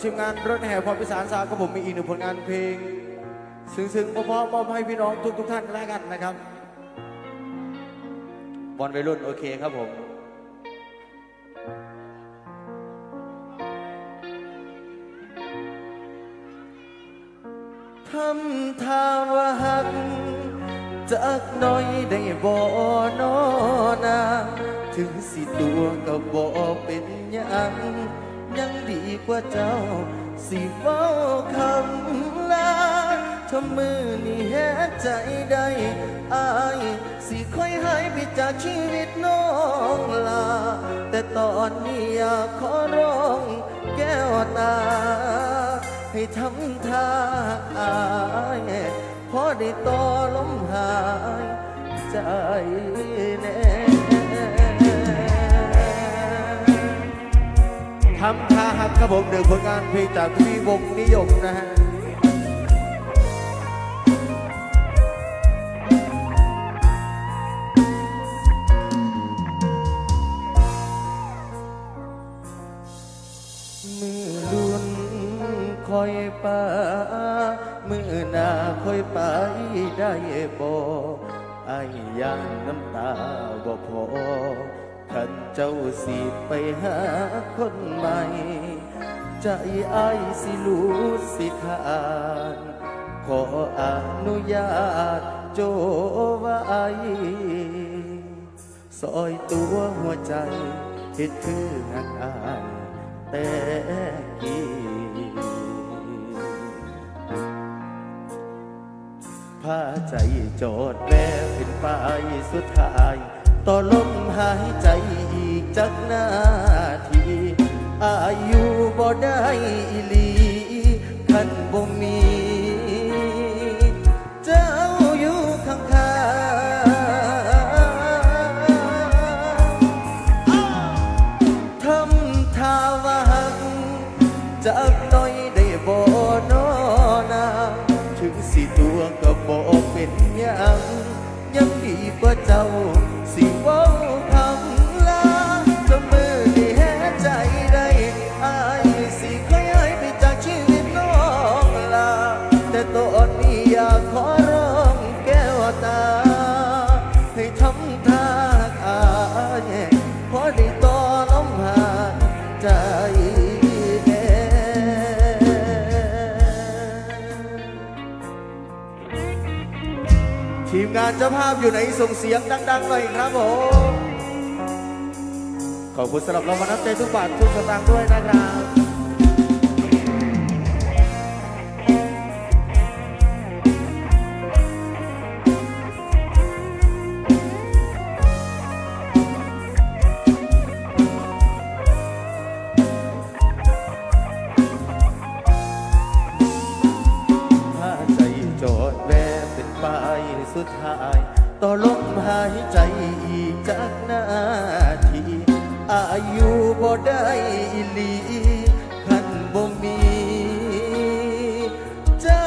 ทีมงานรถแห่พรพิสารสาวกับผมมีอีกหนึ่งผลงานเพลง ซึ้งๆเพราะๆมอบให้พี่น้องทุกๆท่านแล้วกันนะครับ บอลวัยรุ่นโอเคครับผมทำท่าว่าหักจักหน้อยได้บ่นอนาถึงสิตัวก็บ่เป็นหยัง ยังดีกว่าเจ้า สิเว้าคำลาทำมือนี่แหใจได้อายสิค่อยหายไปจากชีวิตน้องลา แต่ตอนนี้อยากขอร้องแก้วตา ให้ทำท่าอายพอได้ต่อลมหายใจแน่ ทำท่าหักครับผมหนึ่งผลงานเพลงจากพี่วงนิยมนะฮะมือลุนคอยป่ามือหน้าคอยไปได้บ่ไอ้ยยานน้ำตาบ่พอ ขันเจ้าสิไปหาคนใหม่ ใจไอ้ายสิรู้สิขาดขออนุญาตโจไว้ซอยตัวหัวใจเฮ็ดคือหักอายแต่กี้าใจจอดแววเป็นปลายสุดท้าย ต่อลมหายใจอีกจักนาที อายุบ่ได้อีหลี คันบ่มี เจ้าอยู่ข้างข้างทำท่าว่าหักจากหน้อยได้บ่นอนา ถึงสิ ทีมงานเจ้าภาพอยู่ไหนส่งเสียงดังๆหน่อยครับผมขอบคุณสำหรับรางวัลน้ำใจทุกบาททุกสตางค์ด้วยนะครับ สุดท้าย ต่อลมหายใจอีกจากนาทีอายุบ่ได้อีหลีคันบ่มี เจ้า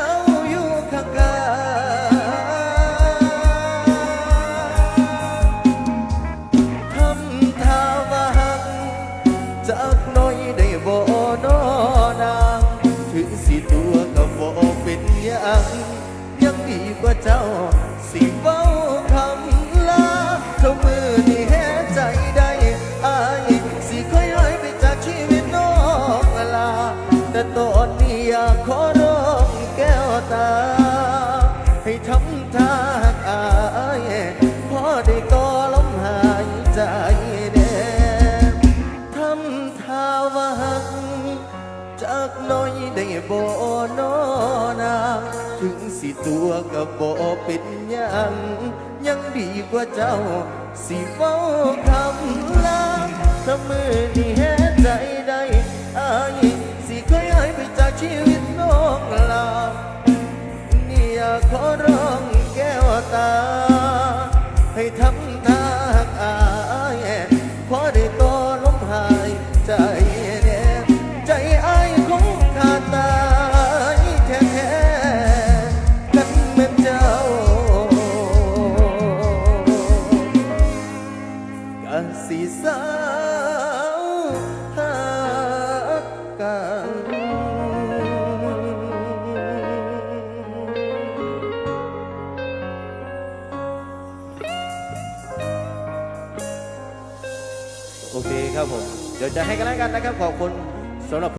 อยู่ข้างกาทำท่าว่าหักจากน้อยได้บ่นอนางถึงสิตัวก็บ่เป็นหยังยัง ได้บ่นอนางถึงสิตัวก็บ่เป็นยังยังดีกว่าเจ้า สิเฝ้าคำลาถ้ามือนี สิสาวหากันโอเคครับผม เดี๋ยวจะให้กันแล้วกันนะครับ ขอบคุณสำหรับ